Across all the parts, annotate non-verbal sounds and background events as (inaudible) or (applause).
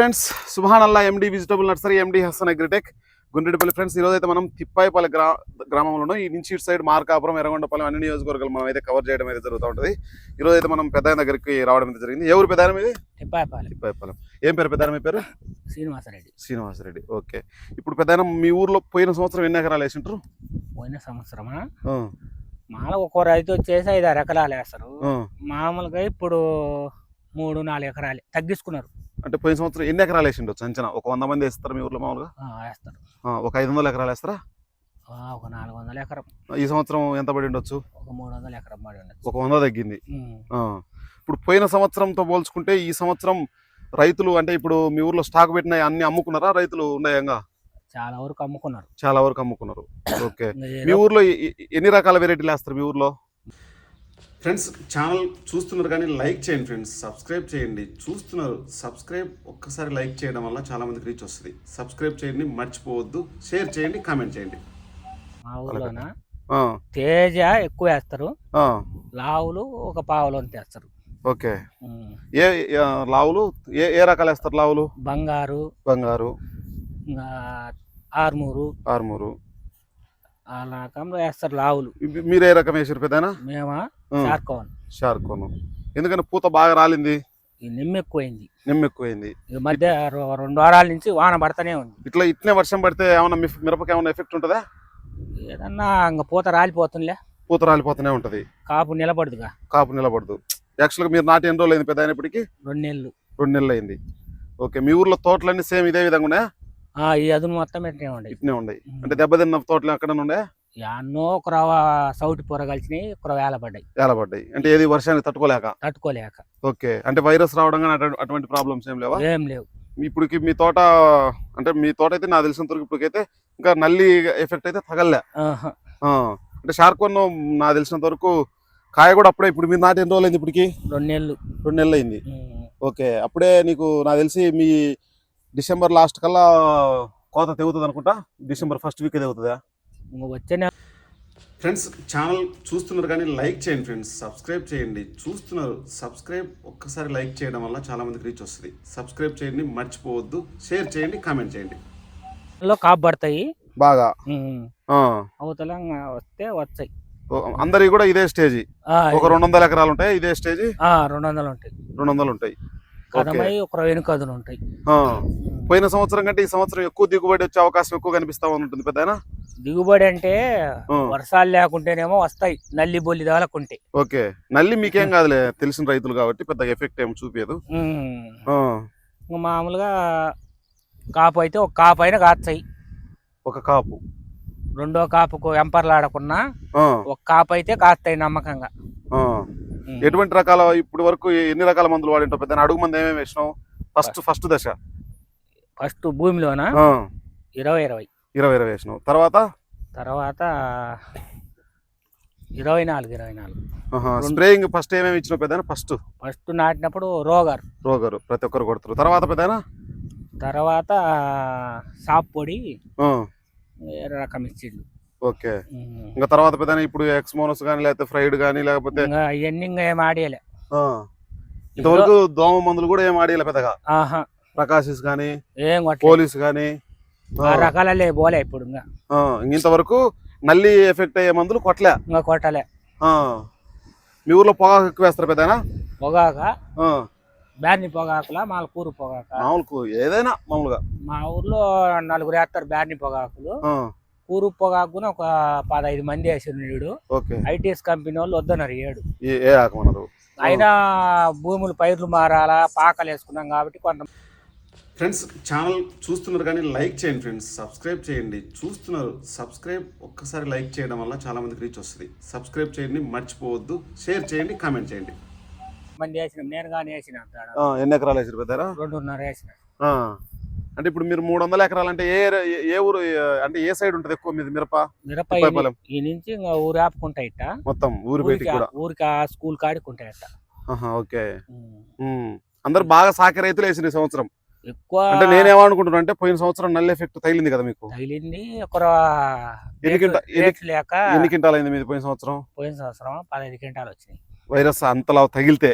Friends Subhan అల్లా MD vegetable nursery MD Hasan Agritech Gundreddipalli friends ఈరోజు అయితే మనం తిప్పాయిపల్లి గ్రా గ్రామంలో ఈ నుంచి ఇటు సైడ్ మార్కాపురం ఎర్రగొండపల్లి అన్ని నియోజకవర్గాలు మనం అయితే కవర్ చేయడం అయితే జరుగుతూ ఉంటుంది. ఈరోజు అయితే మనం పెద్ద దగ్గరికి రావడం అయితే జరిగింది. ఎవరు పెద్ద ఇది తిప్పాయపాలెం తిప్పాయిపాలెం ఏం పేరు పెద్ద మీ పేరు? శ్రీనివాసరెడ్డి. శ్రీనివాసరెడ్డి. ఓకే. ఇప్పుడు పెద్ద మీ ఊర్లో పోయిన సంవత్సరం ఎన్ని ఎకరాలు వేసింటారు పోయిన సంవత్సరమా? మామూలుగా ఒక్కో రైతు వచ్చేసి ఐదు ఆరు ఎకరాలు వేస్తారు. మామూలుగా ఇప్పుడు మూడు నాలుగు ఎకరాలు. తగ్గించుకున్నారు. అంటే పోయిన సంవత్సరం ఎన్ని ఎకరాలు వేసిండొచ్చు అంచనా ఒక వంద మంది వేస్తారు మీ ఊర్లో మామూలుగా? వేస్తారు. ఒక ఐదు వందల ఎకరాలు వేస్తారా? ఒక నాలుగు వందల ఎకరం. ఈ సంవత్సరం ఎంత పడి ఉండొచ్చు? ఒక మూడు వందల ఎకరం పడి ఉండొచ్చు. ఒక వంద తగ్గింది. ఇప్పుడు పోయిన సంవత్సరంతో పోల్చుకుంటే ఈ సంవత్సరం రైతులు అంటే ఇప్పుడు మీ ఊర్లో స్టాక్ పెట్టిన అన్ని అమ్ముకున్నారా? రైతులు ఉన్నాయంగా? చాలా వరకు అమ్ముకున్నారు. చాలా వరకు అమ్ముకున్నారు. ఓకే. (coughs) మీ ఊర్లో ఎన్ని రకాల వెరైటీలు వేస్తారు మీ ఊర్లో? ఫ్రెండ్స్ ఛానల్ చూస్తున్నారు కానీ లైక్ చేయండి ఫ్రెండ్స్ సబ్స్క్రైబ్ చేయండి. చూస్తున్నారు సబ్స్క్రైబ్ ఒక్కసారి లైక్ చేయడం వల్ల చాలా మందికి రీచ్ వస్తుంది. సబ్స్క్రైబ్ చేయండి మర్చిపోవద్దు. షేర్ చేయండి కామెంట్ చేయండి. మా ఊర్లోన? తేజ ఎక్కువ వేస్తారు. ఆ, లావులు ఒక పావులు వేస్తారు. ఓకే. ఏ లావులు? ఏ ఏ రకాలు వేస్తారు లావులు? బంగారు. బంగారు. ఇంకా ఆర్మూరు. ఆర్మూరు. ఆ రకంలో వేస్తారు లావులు. మీరు ఏ రకం వేసారు పెద్దనా? మేమా? ఆ. చార్కోవన్ షార్కోను. ఎందుకని పూత బాగా రాలింది? నిమ్మ ఎక్కువైంది నిమ్మ ఎక్కువైంది ఈ మధ్య రెండు వారాల నుంచి వాన పడతానే ఉంది. ఇట్లా ఇట్నే వర్షం పడితే ఏమన్నా మిఫ్- మిరపకి ఏమైనా ఎఫెక్ట్ ఉంటుందా? ఏదన్నా ఇంక పూత రాలిపోతుందిలే. పూత రాలిపోతూనే ఉంటది. కాపు నిలబడుదుగా. కాపు నిలబడదు. యాక్చువల్గా మీరు నాటి ఎన్ని రోజులు అయింది పెద్ద అయినప్పటికీ? రెండు నెలలు. రెండు నెలలు అయింది ఓకే మీ ఊర్లో తోటలన్నీ సేమ్ ఇదే విధంగా ఉన్నాయా? ఈ అదును మొత్తం ఎట్నే ఉండే. ఇట్నే ఉన్నాయి అంటే దెబ్బతిన్న తోటలు ఎక్కడ ఉన్నాయా? ఎన్నో ఒక రవ సౌటి పొర కలిసినాయి ఒక వేల పడ్డాయి. ఏలబడ్డాయి అంటే ఏది వర్షానికి తట్టుకోలేక? తట్టుకోలేక. ఓకే. అంటే వైరస్ రావడం కానీ అటు- అటువంటి ప్రాబ్లమ్స్ ఏం లేవా? ఏం లేవు. ఇప్పటికి మీ తోట అంటే మీ తోట అయితే నాకు తెలిసినంత వరకు ఇప్పటికైతే ఇంకా నల్లి ఎఫెక్ట్ అయితే తగలే అంటే షార్కోన్ నాకు తెలిసినంత వరకు కాయ కూడా అప్పుడే ఇప్పుడు మీరు నాటి ఎన్ని రోజులు అయింది ఇప్పటికి? రెండు నెలలు. రెండు నెలలు అయింది. ఓకే. అప్పుడే నీకు నాకు తెలిసి మీ డిసెంబర్ లాస్ట్ కల్లా కోత తెగుతుంది అనుకుంటా? డిసెంబర్ ఫస్ట్ వీక్ తెగుతుందా? వచ్చే ఫ్రెండ్స్ ఛానల్ చూస్తున్నారు కానీ లైక్ చేయండి ఫ్రెండ్స్ సబ్స్క్రైబ్ చేయండి. చూస్తున్నారు సబ్స్క్రైబ్ ఒక్కసారి లైక్ చేయడం వల్ల చాలా మందికి రీచ్ వస్తుంది. సబ్స్క్రైబ్ చేయండి మర్చిపోవద్దు. షేర్ చేయండి కామెంట్ చేయండి. లో కాపు పడతాయి బాగా అవతల వస్తే వచ్చాయి. అందరివి కూడా ఇదే స్టేజ్? ఒక రెండు వందల ఎకరాలు ఉంటాయి ఇదే స్టేజ్? ఆ, రెండు వందలు ఉంటాయి. రెండు వందలు ఉంటాయి. కదమై ఒక వెనుకదులు ఉంటాయి. ఆ, పోయిన సంవత్సరం కంటే ఈ సంవత్సరం ఎక్కువ దిగుబడి వచ్చే అవకాశం ఎక్కువ కనిపిస్తా ఉంటుంది పెద్ద దిగుబడి అంటే. వర్షాలు లేకుంటేనేమో వస్తాయి. నల్లి బొల్లి తగలకుంటే ఓకే. నల్లి మీకేం కాదులే తెలిసిన రైతులు కాబట్టి పెద్దగా ఎఫెక్ట్ ఏం చూపించదు మామూలుగా కాపు అయితే ఒక కాపు అయినా కాస్తాయి. ఒక కాపు. రెండో కాపుకు ఎంపర్లాడకున్నా ఒక కాపు అయితే కాస్తాయి నమ్మకంగా. ఎటువంటి రకాల ఇప్పుడు వరకు ఎన్ని రకాల మందులు వాడింటావు పెద్ద అడుగు మంది ఏమేమి వేసినావు? First first. దశ. ఫస్ట్ భూమిలోన? ఇరవై ఇరవై. ఇరవై ఇరవై వేసినావు. తర్వాత? తర్వాత ఇరవై నాలుగు ఇరవై నాలుగు. స్ప్రేయింగ్ ఫస్ట్ ఏమేమి ఇచ్చినావు పెద్ద ఫస్ట్. ఫస్ట్ నాటినప్పుడు రోగర్. రోగరు ప్రతి ఒక్కరు కొడుతారు. తర్వాత పెద్దనా తర్వాత సాప్ పొడి వేరే రకం ఇచ్చిండు ఓకే. ఇంకా తర్వాత పెద్దనా ఇప్పుడు ఎక్స్మోనస్ కానీ లేకపోతే ఫ్రైడ్ కానీ లేకపోతే ఇంకా అవన్నీ ఇంకా ఏం ఆడియలే. ఇంతవరకు దోమ మందులు కూడా ఏం ఆడియాలి పెద్దగా? ఆహా. ప్రకాశిస్ కానీ పోలీస్ కానీ ఆ రకాలే పోలే ఇప్పుడు ఇంకా. ఇంతవరకు నల్లి ఎఫెక్ట్ అయ్యే మందులు కొట్టలే. ఇంకా కొట్టలే. మీ ఊర్లో పొగాకు ఎక్కువ వేస్తారు పెద్దనా పొగాక? ఆ, బ్యార్ని పొగాకులా మాలకూరు పొగాక? మామూలుకు ఏదైనా మామూలుగా. మా ఊర్లో నలుగురు వేస్తారు బ్యార్ని పొగాకులు. కూరు పొగాకున ఒక పదహైదు మంది ఓకే. ఐటీఎస్ కంపెనీ వాళ్ళు వద్దన్నారు ఏడు ఏ అయినా భూములు పైర్లు మారాలా పాకలు వేసుకున్నాం కాబట్టి కొంత ఫ్రెండ్స్ ఛానల్ చూస్తున్నారు కానీ లైక్ చేయండి ఫ్రెండ్స్ సబ్స్క్రైబ్ చేయండి. చూస్తున్నారు సబ్స్క్రైబ్ ఒక్కసారి లైక్ చేయడం వల్ల చాలా మందికి రీచ్ వస్తుంది. సబ్స్క్రైబ్ చేయండి మర్చిపోవద్దు. షేర్ చేయండి కామెంట్ చేయండి. మంది వేసినాం నేను కానీ వేసిన. ఎన్ని ఎకరాలు వేసారు పెద్దారా? రెండున్నర వేసిన. అంటే ఇప్పుడు మీరు మూడు వందల ఎకరాలు అంటే ఏ ఏ- ఊరు అంటే ఏ సైడ్ ఉంటుంది ఎక్కువ మీది? మిరప? మిరప. ఈ నుంచి ఇంకా ఊరు ఆపుకుంటా ఇట్ట మొత్తం ఊరి ఊరికి బయటికి కూడా? ఊరికి ఆ స్కూల్ కాడుకుంటాయి అట్ట ఆహా, ఓకే. అందరు బాగా సాకి రైతులు వేసిన సంవత్సరం. ఎక్కువ అంటే నేనేమనుకుంటున్నా అంటే పోయిన సంవత్సరం నల్ల ఎఫెక్ట్ తగిలింది కదా మీకు? తగిలింది. ఒక లేక ఎన్ని క్వింటాలు అయింది మీది పోయిన సంవత్సరం? పోయిన సంవత్సరం పదహైదు క్వింటాలు వచ్చినాయి. వైరస్ అంతలా తగిలితే.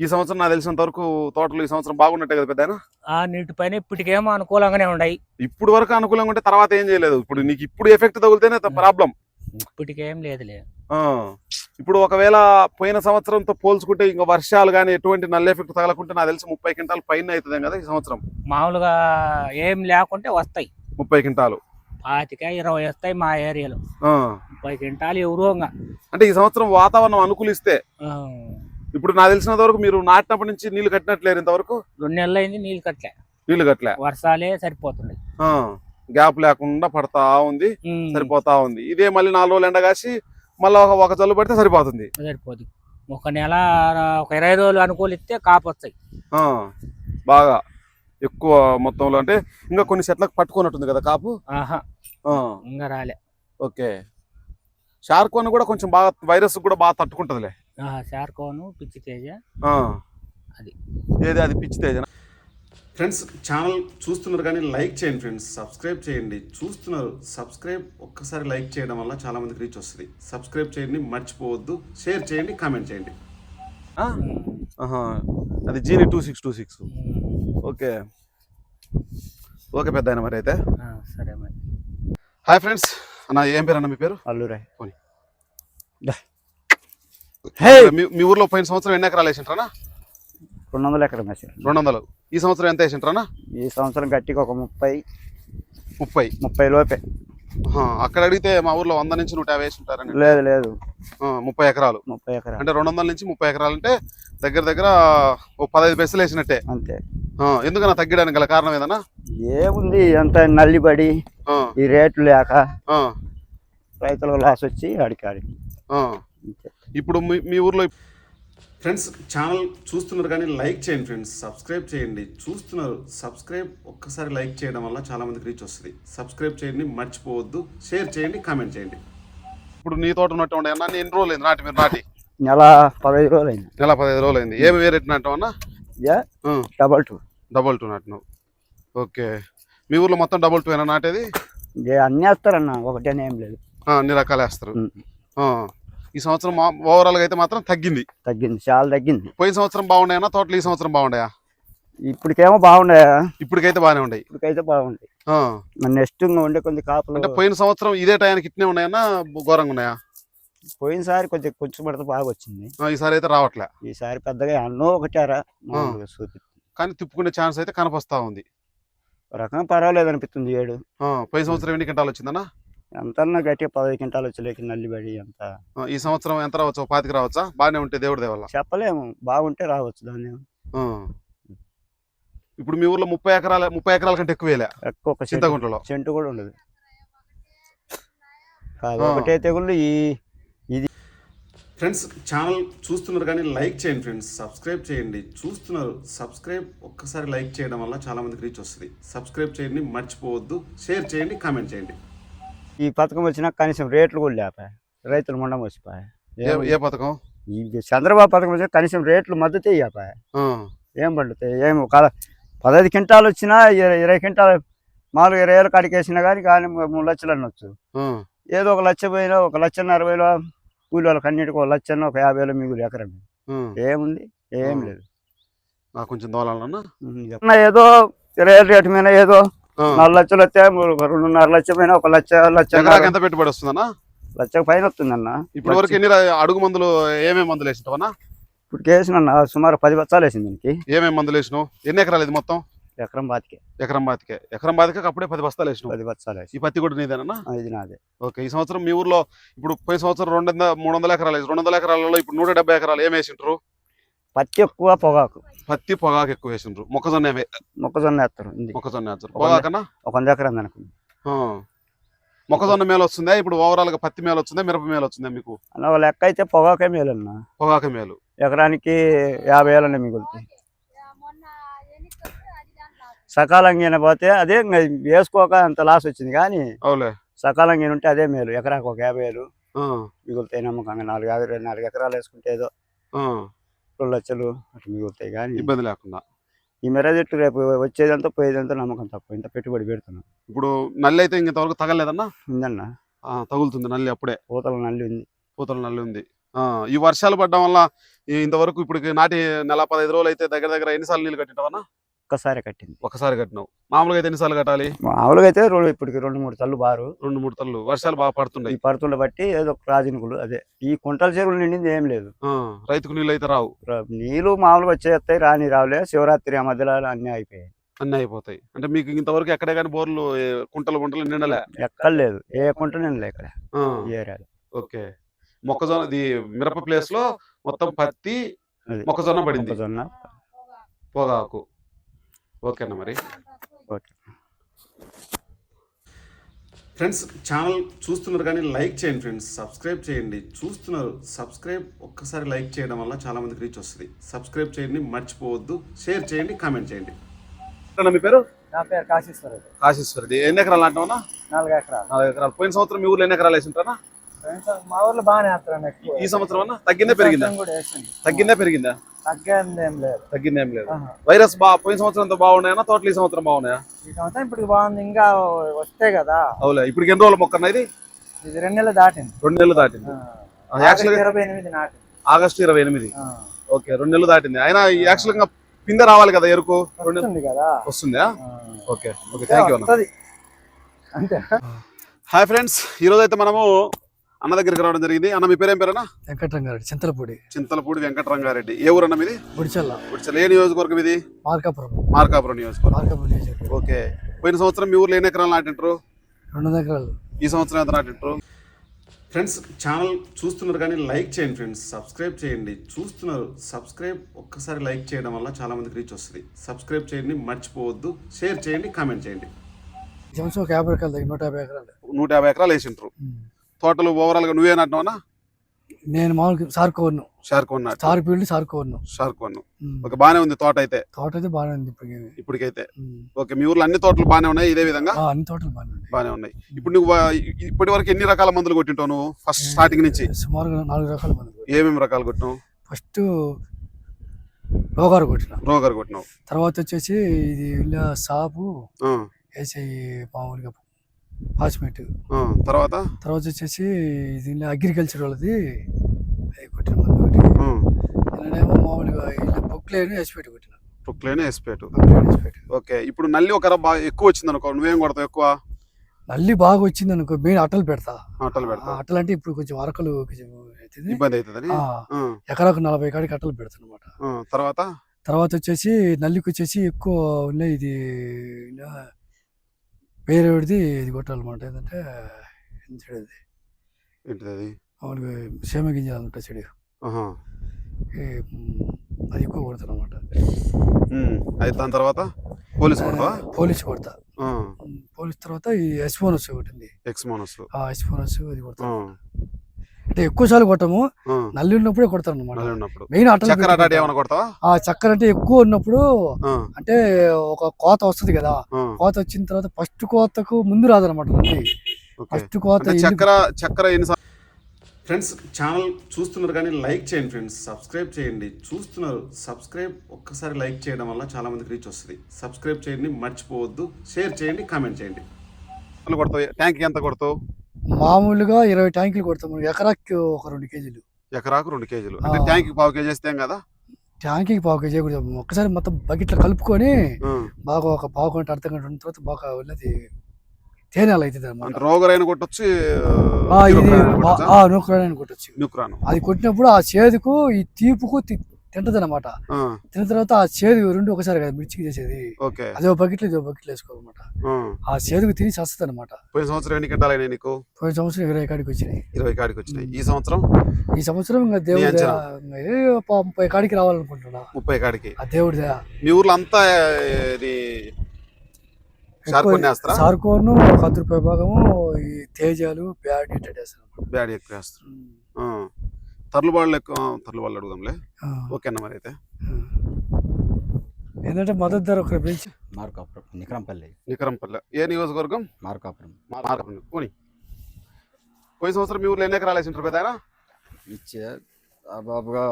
ఈ సంవత్సరం నాకు తెలిసినంత వరకు తోటలు ఈ సంవత్సరం బాగున్నట్టే కదా పెద్ద ఆ నీటిపైన ఇప్పటికేమో అనుకూలంగానే ఉన్నాయి ఇప్పుడు వరకు అనుకూలంగా ఉంటే తర్వాత ఏం చేయలేదు. ఇప్పుడు నీకు ఇప్పుడు ఎఫెక్ట్ తగిలితేనే ప్రాబ్లం. ఇప్పటికేం లేదులే. ఇప్పుడు ఒకవేళ పోయిన సంవత్సరంతో పోల్చుకుంటే ఇంకా వర్షాలు కానీ ఎటువంటి నల్ల ఎఫెక్ట్ తగలకుంటే నాకు తెలిసి ముప్పై క్వింటాలు పైన అవుతుంది కదా ఈ సంవత్సరం. మామూలుగా ఏం లేకుంటే వస్తాయి. ముప్పై క్వింటాలు. పాతిక ఇరవై వస్తాయి మా ఏరియాలో. ముప్పై క్వింటాలు ఎవరో. అంటే ఈ సంవత్సరం వాతావరణం అనుకూలిస్తే ఇప్పుడు నాకు తెలిసినంత వరకు మీరు నాటినప్పటి నుంచి నీళ్ళు కట్టినట్లేరు ఇంతవరకు? రెండు నెలలు అయింది నీళ్ళు కట్టలే. నీళ్ళు కట్టలే. వర్షాలే సరిపోతుంది గ్యాప్ లేకుండా పడతా ఉంది సరిపోతా ఉంది. ఇదే మళ్ళీ నాలుగు రోజులు ఎండ కాసి మళ్ళీ ఒక ఒక జల్లు పడితే సరిపోతుంది. సరిపోతుంది ఒక నెల ఒక ఇరవై రోజులు అనుకూలిస్తే కాపు వస్తాయి. బాగా ఎక్కువ మొత్తంలో అంటే ఇంకా కొన్ని చెట్లకు పట్టుకున్నట్టుంది కదా కాపు? ఇంకా రాలే. ఓకే. షార్క్ వన్ కూడా కొంచెం బాగా వైరస్ కూడా బాగా తట్టుకుంటుందిలే. ఆహా, శార్కోను పిచ్చి తేజ. అది. ఏది అది పిచ్చి తేజ? ఫ్రెండ్స్ ఛానల్ చూస్తున్నారు కానీ లైక్ చేయండి ఫ్రెండ్స్ సబ్స్క్రైబ్ చేయండి. చూస్తున్నారు సబ్స్క్రైబ్ ఒక్కసారి లైక్ చేయడం వల్ల చాలా మందికి రీచ్ వస్తుంది. సబ్స్క్రైబ్ చేయండి మర్చిపోవద్దు. షేర్ చేయండి కామెంట్ చేయండి. అది జీని two six two six okay. Okay పెద్ద మరి అయితే. ఆ, సరే మరి. హాయ్ ఫ్రెండ్స్ అన్న ఏం పేరు అన్న మీ పేరు? అల్లురే పోనీ. దా. మీ మీ ఊర్లో పోయిన సంవత్సరం ఎన్ని ఎకరాలు వేసింటారా రెండు వందల ఎకరం వేసారు రెండు వందలు. ఈ సంవత్సరం ఎంత వేసింటారా ఈ సంవత్సరం గట్టిగా ఒక ముప్పై. ముప్పై. ముప్పై లోపే. అక్కడ అడిగితే మా ఊర్లో వంద నుంచి నూట యాభై వేసింటారని లేదు లేదు. ముప్పై ఎకరాలు. ముప్పై ఎకరాలు. అంటే రెండు వందల నుంచి ముప్పై ఎకరాలు అంటే దగ్గర దగ్గర ఓ పదహైదు పైసలు వేసినట్టే. అంతే. ఎందుకన్నా తగ్గడానికి గల కారణం ఏదన్నా? ఏముంది అంత నల్లిబడి ఈ రేట్లు లేక రైతులకు లాస్ వచ్చి అడికాడి ఇప్పుడు మీ మీ ఊర్లో ఫ్రెండ్స్ ఛానల్ చూస్తున్నారు కానీ లైక్ చేయండి ఫ్రెండ్స్ సబ్స్క్రైబ్ చేయండి. చూస్తున్నారు సబ్స్క్రైబ్ ఒక్కసారి లైక్ చేయడం వల్ల చాలా మందికి రీచ్ వస్తుంది. సబ్స్క్రైబ్ చేయండి మర్చిపోవద్దు. షేర్ చేయండి కామెంట్ చేయండి. ఇప్పుడు నీ తోట ఉన్నట్టు ఉండే అన్న ఎన్ని రోజులు అయింది నాటి మీరు నాటి. నెల పదహైదు రోజులు అయింది నెల పదిహేను రోజులు అయింది ఏమి వేరే నాటావు అన్న? Yeah double two double two నాటినావు. Okay. మీ ఊర్లో మొత్తం డబల్ టూ అయినా నాటేది? అన్నీ వేస్తారన్న ఒకటేనే ఏం లేదు. అన్ని రకాలు వేస్తారు. ఈ సంవత్సరం మా ఓవరాల్గా అయితే మాత్రం తగ్గింది. తగ్గింది చాలా తగ్గింది. పోయిన సంవత్సరం బాగున్నాయన్నా తోటలు ఈ సంవత్సరం బాగున్నాయా ఇప్పటికేమో బాగుండే ఇప్పటికైతే బాగానే ఉన్నాయి. ఇప్పటికైతే బాగుంది. నెక్స్ట్ ఉండే కొన్ని కాపులు అంటే పోయిన సంవత్సరం ఇదే టయానికి ఇట్నే ఉన్నాయన్నా ఘోరంగా ఉన్నాయా? పోయినసారి కొంచెం కొంచెం పడితే బాగా వచ్చింది. ఈసారి అయితే రావట్లే. ఈసారి పెద్దగా అన్నో ఒకటారా కానీ తిప్పుకునే ఛాన్స్ అయితే కనపస్తా ఉంది. రకంగా పర్వాలేదు అనిపిస్తుంది ఏడు. పోయిన సంవత్సరం ఎన్ని క్వింటాలు వచ్చిందన్నా? అంతన్నా గట్టిగా పదహైదు క్వింటాలు వచ్చలేక నల్లిబడి అంత. ఆ, ఈ సంవత్సరం ఎంత రావచ్చు? పాతికి రావచ్చా? బాగానే ఉంటే దేవుడి దేవల్ల. చెప్పలేము. బాగుంటే రావచ్చు దాన్ని. ఆ. ఇప్పుడు మీ ఊర్లో ముప్పై ఎకరాల ముప్పై ఎకరాల కంటే ఎక్కువేలే ఎక్కువ ఒక సెంటు చింతగుంటలో సెంటు కూడా ఉండదు. ఒకటే తెగుళ్ళు ఈ ఫ్రెండ్స్ ఛానల్ చూస్తున్నారు కానీ లైక్ చేయండి ఫ్రెండ్స్. సబ్స్క్రైబ్ చేయండి. చూస్తున్నారు సబ్స్క్రైబ్ ఒక్కసారి లైక్ చేయడం వల్ల చాలా మందికి రీచ్ వస్తుంది. సబ్స్క్రైబ్ చేయండి మర్చిపోవద్దు. షేర్ చేయండి కామెంట్ చేయండి. ఈ పథకం వచ్చినా కనీసం రేట్లు కూడా లేపాయి. రైతులు మొండం వచ్చిపోయాయి ఏ పథకం? ఈ చంద్రబాబు పథకం వచ్చినా కనీసం రేట్లు మద్దతు ఇవ్వపాయి ఏం పండుతాయి? ఏం ఒక పదహైదు క్వింటాలు వచ్చినా ఇరవై ఇరవై క్వింటాలు మామూలుగా ఇరవై వేలు కడికేసినా కానీ కానీ మూడు లక్షలు అనొచ్చు. ఏదో ఒక లక్ష పోయినా ఒక లక్షన్నర వేలు కూలి వాళ్ళకి అన్నిటికీ ఒక లక్షన్న ఒక యాభై వేలు మిగులు ఎకరం. ఏముంది? ఏం. లేదు. నాకు కొంచెం దోలాలన్నా? ఉమ్, ఏదో ఇరవై రేటు మీద ఏదో. నాలుగు లక్షలు ఒక రెండున్నర లక్ష పైన ఒక లక్ష లక్ష ఎంత పెట్టుబడి వస్తుందన్నా? లక్షకు పైన వస్తుందన్న. ఇప్పటి వరకు ఎన్ని అడుగు మందులు ఏమేమి మందులు వేసినావన్నా ఇప్పుడు కేసిన సుమారు పది బత్తాలు వేసింది దీనికి. ఏమేమి మందులు వేసినావు? ఎన్ని ఎకరాలు ఇది మొత్తం? ఎకరం బాతికే. ఎకరం బాతికే. ఎకరం బాతికే అప్పుడే పది బస్తాలు వేసినావు. పది బత్తాలు వేసి ఈ పత్తి కూడా నీదేనా ఇది నాదే. ఓకే ఈ సంవత్సరం మీ ఊర్లో ఇప్పుడు పోయిన సంవత్సరం రెండు వందల మూడు వందల ఎకరాలు రెండు వందల ఎకరాలలో ఇప్పుడు నూట డెబ్బై ఎకరాలు ఏం వేసింటారు? పత్తి ఎక్కువ పొగాకు. పత్తి పొగాకు ఎక్కువ వేసిండ్రు. మొక్కజొన్న మొక్కజొన్న వేస్తారు మొక్కజొన్న వేస్తారు ఒక పొగాకన్నా? ఒక వంద ఎకరం అనుకుంది. మొక్కజొన్న మేలు వస్తుందా? ఇప్పుడు ఓవరాల్గా పత్తి మేలు వస్తుందా? మిరప మేలు వస్తుందా మీకు? అన్న ఒక లెక్క అయితే పొగాకే మేలన్న పొగాకు మేలు. ఎకరానికి యాభై వేలనే మిగులుతాయి. సకాలంగా పోతే అదే వేసుకోక అంత లాస్ వచ్చింది కానీ అవులే సకాలంగా ఉంటే అదే మేలు. ఎకరాకు ఒక యాభై వేలు మిగులుతాయి నమ్మకంగా. నాలుగు యాభై నాలుగు ఎకరాలు వేసుకుంటే ఏదో రెండు లక్షలు అటు మిగులుతాయి కానీ ఇబ్బంది లేకుండా. ఈ మెర చెట్టు రేపు వచ్చేదంతా పోయేదంతా నమ్మకం తక్కువ ఇంత పెట్టుబడి పెడుతున్నాం. ఇప్పుడు నల్లి అయితే ఇంతవరకు తగలేదన్నా? ఉందన్న. తగులుతుంది నల్లి అప్పుడే. పూతల నల్లి ఉంది. పూతల నల్లి ఉంది. ఆ, ఈ వర్షాలు పడడం వల్ల ఇంతవరకు ఇప్పుడు నాటి నెల పదహైదు రోజులు అయితే దగ్గర దగ్గర ఎన్నిసార్లు నీళ్ళు కట్టింటావన్నా? ఒక్కసారి కట్టింది. ఒకసారి కట్టినావు. మామూలుగా అయితే ఎన్నిసార్లు కట్టాలి? మామూలుగా అయితే రెండు ఇప్పటికి రెండు మూడు తల్లు బారు. రెండు మూడు తల్లు వర్షాలు బాగా ఈ పడుతున్నాయి పడుతుండ బట్టి ఏదో ఒక రాజనుకులు అదే. ఈ కుంటల చెరువులు నిండింది ఏం లేదు. రైతుకు నీళ్ళు అయితే రావు. ర- నీళ్ళు మామూలుగా వచ్చేస్తాయి రాని రావులే. శివరాత్రి ఆ మధ్యలో అన్నీ అయిపోయాయి. అన్నీ అయిపోతాయి. అంటే మీకు ఇంతవరకు ఎక్కడే కానీ బోర్లు ఏ, కుంటలు గుంటలు నిండలే? ఎక్కడ లేదు. ఏ కుంట నిండలే ఇక్కడ. ఆ, ఈ ఏరియాలో. ఓకే. మొక్కజొన్న ఇది మిరప ప్లేస్లో మొత్తం పత్తి అది. మొక్కజొన్న పడింది. మొక్కజొన్న. పొగాకు. ఓకేనా మరి? ఓకే. ఫ్రెండ్స్ ఛానల్ చూస్తున్నారు కానీ లైక్ చేయండి ఫ్రెండ్స్ సబ్స్క్రైబ్ చేయండి. చూస్తున్నారు సబ్స్క్రైబ్ ఒక్కసారి లైక్ చేయడం వల్ల చాలా మందికి రీచ్ వస్తుంది. సబ్స్క్రైబ్ చేయండి మర్చిపోవద్దు. షేర్ చేయండి కామెంట్ చేయండి. మీ పేరు? నా పేరు కాశీశ్వర ఆశీశ్వరుడి ఎన్ని ఎకరాలు అంటావా నాలుగు ఎకరాలు. నాలుగు ఎకరాలు. పోయిన సంవత్సరం మీ ఊర్లో ఎన్ని ఎకరాలు వేసి ఉంటారా మా ఊర్లో బాగానే వేస్తాను ఎక్కువ. ఈ సంవత్సరం అన్న తగ్గిందే పెరిగిందా? సంవత్సరం కూడా వేసింది. తగ్గిందే పెరిగిందా? తగ్గేది ఏం లేదు. తగ్గిందేం లేదు. వైరస్ బా పోయిన సంవత్సరం అంతా బాగున్నాయా? తోటలు ఈ సంవత్సరం బాగున్నాయా? ఈ సంవత్సరం ఇప్పుడు బాగుంది. ఇంకా వస్తే కదా. అవులే ఇప్పుడు ఎన్ని రోజులు మొక్కన్న ఇది? ఇది రెండు నెలలు దాటింది. రెండు నెలలు దాటింది. ఆ. యాక్చువల్ ఆగస్టు ఇరవై ఎనిమిది నాటి. ఆగస్టు ఇరవై ఎనిమిది. ఓకే రెండు నెలలు దాటింది. అయినా యాక్చువల్గా పిందె రావాలి కదా ఎరుకు? రెండు వస్తుంది కదా. వస్తుందా. Okay okay thank you. అంతే. హాయ్ ఫ్రెండ్స్ ఈ రోజు అయితే మనము అన్న దగ్గరికి రావడం జరిగింది. అన్న మీ పేరేం పేరన్నా? వెంకటరంగారెడ్డి చింతలపూడి. చింతలపూడి వెంకటరంగారెడ్డి. ఏ ఊరు అన్న మీది? బుడిచల్ల ఇప్పుడు ఏ నియోజకవర్గం ఇది? మార్కాపురం. మార్కాపురం నియోజకవర్గం. మార్కాపురం నియోజకవర్గం. ఓకే. పోయిన సంవత్సరం మీ ఊర్లో ఎన్ని ఎకరాలు నాటింటారు రెండు ఎకరాలు. ఈ సంవత్సరం ఎంత నాటింటారు ఫ్రెండ్స్ ఛానల్ చూస్తున్నారు కానీ లైక్ చేయండి ఫ్రెండ్స్. సబ్స్క్రైబ్ చేయండి. చూస్తున్నారు సబ్స్క్రైబ్ ఒక్కసారి లైక్ చేయడం వల్ల చాలా మందికి రీచ్ వస్తుంది. సబ్స్క్రైబ్ చేయండి మర్చిపోవద్దు. షేర్ చేయండి కామెంట్ చేయండి. ఒక యాభై ఎకరాలు దగ్గర నూట యాభై ఎకరాలు. నూట యాభై ఎకరాలు వేసింటారు టోటల్ ఓవరాల్గా నువ్వే నాటినావా నేను మామూలుగా సార్కు వన్ను షార్క్ వన్ నాటు sir field shark one shark one okay బానే ఉంది తోట అయితే. తోట అయితే బాగానే ఉంది ఇప్పుడు ఇప్పటికైతే. ఓకే మీ ఊర్లో అన్ని తోటలు బానే ఉన్నాయి? ఇదే విధంగా? అన్ని తోటలు బాగానే ఉన్నాయి. బానే ఉన్నాయి. ఇప్పుడు నువ్వు ఇప్పటి వరకు ఎన్ని రకాల మందులు కొట్టింటావు నువ్వు? ఫస్ట్ స్టార్టింగ్ నుంచి. సుమారుగా నాలుగు రకాల మంది ఏమేమి రకాలు కొట్టినావు? ఫస్ట్ రోగారు కొట్టిన. రోగర్ కొట్టినావు. తర్వాత వచ్చేసి ఇది ఇలా సాపు వేసి మామూలుగా పాసిమెట్. తర్వాత? తర్వాత వచ్చేసి దీనిలో అగ్రికల్చర్ వాళ్ళది కొట్టిన మంది ఒకటి. మామూలుగా బొక్లేని వేసిపెట్టి కొట్టిన. ప్రొక్లేన్ ఎస్పేట్ బొక్లేని వేసిపెట్టి ఓకే ఇప్పుడు నల్లి ఒక బాగా ఎక్కువ వచ్చింది అనుకో నువ్వేం కొడతావు ఎక్కువ? నల్లి బాగా వచ్చింది అనుకో మెయిన్ అట్టలు పెడతా. అట్టలు ఆ పెడతావు అట్టలు అంటే ఇప్పుడు కొంచెం అరకలు కొంచెం అవుతుంది ఇబ్బంది ఆ, ఎకరాకు నలభై కాడికి అట్టలు పెడతాను అనమాట తర్వాత? తర్వాత వచ్చేసి నల్లికి వచ్చేసి ఎక్కువ ఉన్నాయి ఇది వేరేది ఇది కొట్టాలన్నమాట. ఏంటంటే చెడు అది ఏంటిది అది మామూలుగా సేమ గింజలు ఉంటాయి చెడు. అది ఎక్కువ కొడతాను అనమాట అయితే దాని తర్వాత పోలీస్ కొడతావా? పోలీస్ కొడతా. పోలీస్ తర్వాత ఈ ఎస్పోనస్ ఒకటి ఉంది. ఎక్స్ ఆ ఎస్పోనస్ అది ఆ, కొడతాను అంటే ఎక్కువ సార్లు కొట్టము. నల్లి ఉన్నప్పుడే కొడతాను అనమాట నల్లి ఉన్నప్పుడు. మెయిన్ కొడతావా? ఆ చక్కెర అంటే ఎక్కువ ఉన్నప్పుడు అంటే ఒక కోత వస్తుంది కదా కోత వచ్చిన తర్వాత ఫస్ట్ కోతకు ముందు రాదనమాట ఫస్ట్ కోత చక్కెర చక్కెర ఫ్రెండ్స్ ఛానల్ చూస్తున్నారు కానీ లైక్ చేయండి ఫ్రెండ్స్ సబ్స్క్రైబ్ చేయండి. చూస్తున్నారు సబ్స్క్రైబ్ ఒక్కసారి లైక్ చేయడం వల్ల చాలా మందికి రీచ్ వస్తుంది. సబ్స్క్రైబ్ చేయండి మర్చిపోవద్దు. షేర్ చేయండి కామెంట్ చేయండి. కొడతావు? ట్యాంక్ ఎంత కొడతావు? మామూలుగా ఇరవై ట్యాంకులు కొడతాము ఎకరాకి ఒక రెండు కేజీలు. ఎకరాకు రెండు కేజీలు. అంటే. ట్యాంక్ పావు కేజీ వేస్తే ఏం కదా? ట్యాంకీకి పావు కేజీ కూడా ఒక్కసారి మొత్తం బకెట్లో కలుపుకొని బాగా ఒక పావు గంట అర్ధ గంట ఉన్న తర్వాత బాగా ఉన్నది తేనెలు అవుతుంది అనమాట రోగరైన కొట్టొచ్చు ఇది కొట్టచ్చు? న్యూక్రాన్ అది కొట్టినప్పుడు ఆ చేదుకు ఈ తీపుకు తింటది అనమాట తిన్న తర్వాత ఆ చేదు రెండు ఒకసారి కదా మిర్చికి చేసేది. ఓకే. అదే బకెట్లో ఇదో బకెట్లో వేసుకోవాలన్నమాట. ఆ. చేదుకు తిని చస్తుంది అనమాట పోయిన సంవత్సరం ఎన్ని కింటాలైనా నీకు? పోయిన సంవత్సరం ఇరవై కాడికి వచ్చినాయి. ఇరవై కాడికి వచ్చినాయి. ఈ సంవత్సరం? ఈ సంవత్సరం ఇంకా దేవుడి ముప్పై కాడికి రావాలనుకుంటున్నా. ముప్పై కాడికి. ఆ దేవుడి మీ ఊర్లో అంతా ఇది సార్కోను ఒక పది రూపాయ భాగము ఈ తేజాలు బ్యాడ్ అన్నమాట. బ్యాడ్ ఎక్కువ వేస్తారు ఆ. తర్లు వాళ్ళు ఎక్కువ తర్లు వాళ్ళు అడుగుదాంలే. ఓకేనా మరి అయితే. ఏంటంటే మద్దతు ధర ఒకటి పెంచి మార్కాపురం నికరంపల్లి. నికరంపల్లె. ఏ నియోజకవర్గం? మార్కాపురం. మార్గం పోని. పోయిన సంవత్సరం మీ ఊర్లో ఎన్ని ఎకరాలు వేసింటారు పెద్ద ఇచ్చే ఆ బాబుగా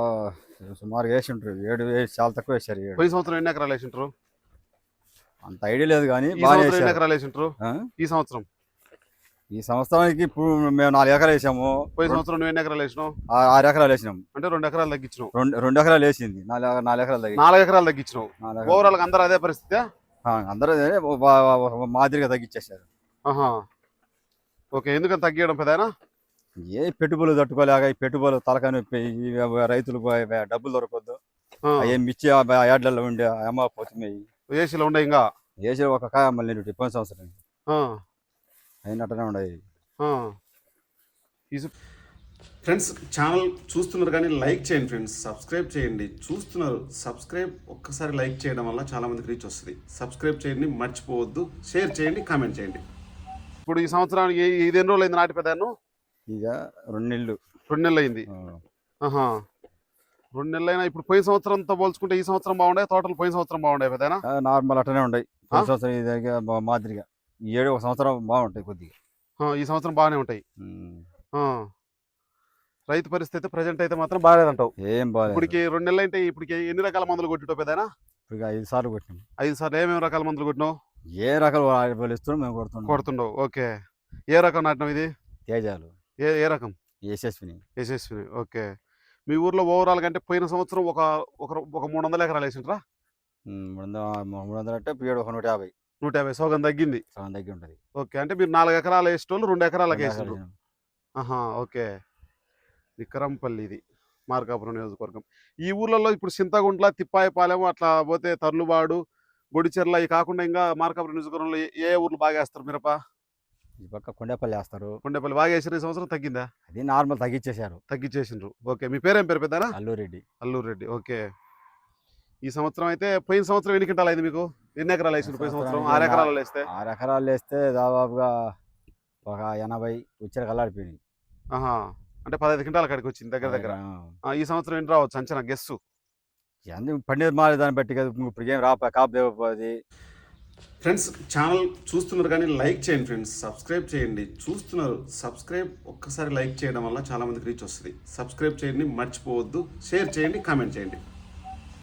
సుమారు వేసి ఉంటారు ఏడు వేసి చాలా తక్కువ వేశారు ఏడు. పోయిన సంవత్సరం ఎన్ని ఎకరాలు వేసింటారు అంత ఐడియా లేదు కానీ ఈ బాగా సంవత్సరం ఎన్ని ఎకరాలు వేసింటారు ఆ? ఈ సంవత్సరం? ఈ సంవత్సరానికి ఇప్పుడు మేము నాలుగు ఎకరాలు వేసాము. పోయిన సంవత్సరం నువ్వు ఎన్ని ఎకరాలు వేసినావు? ఆరు ఎకరాలు వేసినాం. అంటే రెండు ఎకరాలు తగ్గించినావు. రెండు రెండు ఎకరాలు వేసింది. నాలుగు నాలుగు ఎకరాలు తగ్గి నాలుగు ఎకరాలు తగ్గించినావు. నాలుగు. ఓవరాల్ అందరూ అదే పరిస్థితి అందరూ మాదిరిగా తగ్గించేశారు. ఆహా. ఓకే ఎందుకని తగ్గియడం పెదానా? ఏ పెట్టుబడులు తట్టుకోలేక ఈ పెట్టుబడులు తలకాయ నొప్పి ఈ రైతులకు డబ్బులు దొరకద్దు ఏం మిర్చి ఆ యాడ్లలో ఉండే అమ్మ పోతున్నాయి. ఏసీలో ఉండే ఇంకా? వేసి ఒక కాయ మళ్ళీ పోయిన సంవత్సరం. అయినట్టునే. ఈ- ఫ్రెండ్స్ ఛానల్ చూస్తున్నారు కానీ లైక్ చేయండి ఫ్రెండ్స్ సబ్స్క్రైబ్ చేయండి. చూస్తున్నారు సబ్స్క్రైబ్ ఒక్కసారి లైక్ చేయడం వల్ల చాలా మందికి రీచ్ వస్తుంది. సబ్స్క్రైబ్ చేయండి మర్చిపోవద్దు. షేర్ చేయండి కామెంట్ చేయండి. ఇప్పుడు ఈ సంవత్సరానికి ఇది ఎన్ని రోజులు అయింది నాటి పెదాను ఇక రెండు నెలలు. రెండు నెలలు అయింది ఆహా. రెండు నెలలు అయినా ఇప్పుడు పోయిన సంవత్సరంతో పోల్చుకుంటే ఈ సంవత్సరం బాగుండే తోటలు పోయిన సంవత్సరం బాగుండే పెదానా? ఆ, నార్మల్ అట్టనే ఆ? సంవత్సరం మాదిరిగా. ఏడు ఒక సంవత్సరం బాగుంటాయి కొద్దిగా. ఈ సంవత్సరం బాగానే ఉంటాయి. రైతు పరిస్థితి ప్రజెంట్ అయితే మాత్రం బాగాలేదంటావు ఏం బాగాలేదు ఇప్పటికి రెండు నెలలు అంటే ఇప్పటికి ఎన్ని రకాల మందులు కొట్టిటో పెదానా ఇప్పుడు ఐదు సార్లు కొట్టినాం. ఐదు సార్లు ఏమేమి రకాల మందులు కొట్టినావు? ఏ రకాలు ఇస్తున్నాం మేము కొడుతున్నాం. కొడుతుండవు. ఓకే. ఏ రకం నాటినావు ఇది? తేజాలు. ఏ ఏ రకం? యశస్విని. యశస్విని. ఓకే. మీ ఊర్లో ఓవరాల్ కంటే పోయిన సంవత్సరం ఒక ఒక ఒక మూడు వందల ఎకరాలు వేసిండ్రా? ఉమ్, మూడు వందల మూడు వందలు అంటే ఒక నూట యాభై. నూట యాభై సోగం తగ్గింది. సగం తగ్గి ఉంటుంది ఓకే. అంటే మీరు నాలుగు ఎకరాలు వేసేటోళ్ళు రెండు ఎకరాలకు వేసినాం. ఆహా ఓకే. విక్రమంపల్లి ఇది మార్కాపురం నియోజకవర్గం. ఈ ఊర్లలో ఇప్పుడు చింతగుంట్ల తిప్పాయపాలెం అట్లా పోతే తర్లుబాడు బొడిచెర్ల ఇవి కాకుండా ఇంకా మార్కాపురం నియోజకవర్గంలో ఏ- ఊర్లు బాగా వేస్తారు మిరప? ఈ పక్క కొండపల్లి వేస్తారు. కొండపల్లి బాగా వేసారు ఈ సంవత్సరం? తగ్గిందా? అది నార్మల్ తగ్గించేశారు తగ్గించేసిండ్రు ఓకే. మీ పేరేం పేరు పెద్దనా? అల్లూరెడ్డి. అల్లూరు రెడ్డి ఓకే. ఈ సంవత్సరం అయితే పోయిన సంవత్సరం ఎన్ని క్వింటాలు అయింది మీకు? ఎన్ని ఎకరాలు వేసిండ్రు పోయిన సంవత్సరం ఆరు ఎకరాలు వేస్తే? ఆరు ఎకరాలు వేస్తే దాదాపుగా ఒక ఎనభై వచ్చారు కల్లాడిపోయినాయి. ఆహా. అంటే పదహైదు క్వింటాల కాడికి వచ్చింది దగ్గర దగ్గర. ఈ సంవత్సరం ఎన్ని రావచ్చు అంచనా గెస్సు పండిన మారే దాన్ని బట్టి కదా ఇప్పుడు ఏం రాప కాపు దేవపోది ఫ్రెండ్స్ ఛానల్ చూస్తున్నారు కానీ లైక్ చేయండి ఫ్రెండ్స్ సబ్స్క్రైబ్ చేయండి. చూస్తున్నారు సబ్స్క్రైబ్ ఒక్కసారి లైక్ చేయడం వల్ల చాలా మందికి రీచ్ వస్తుంది. సబ్స్క్రైబ్ చేయండి మర్చిపోవద్దు. షేర్ చేయండి కామెంట్ చేయండి.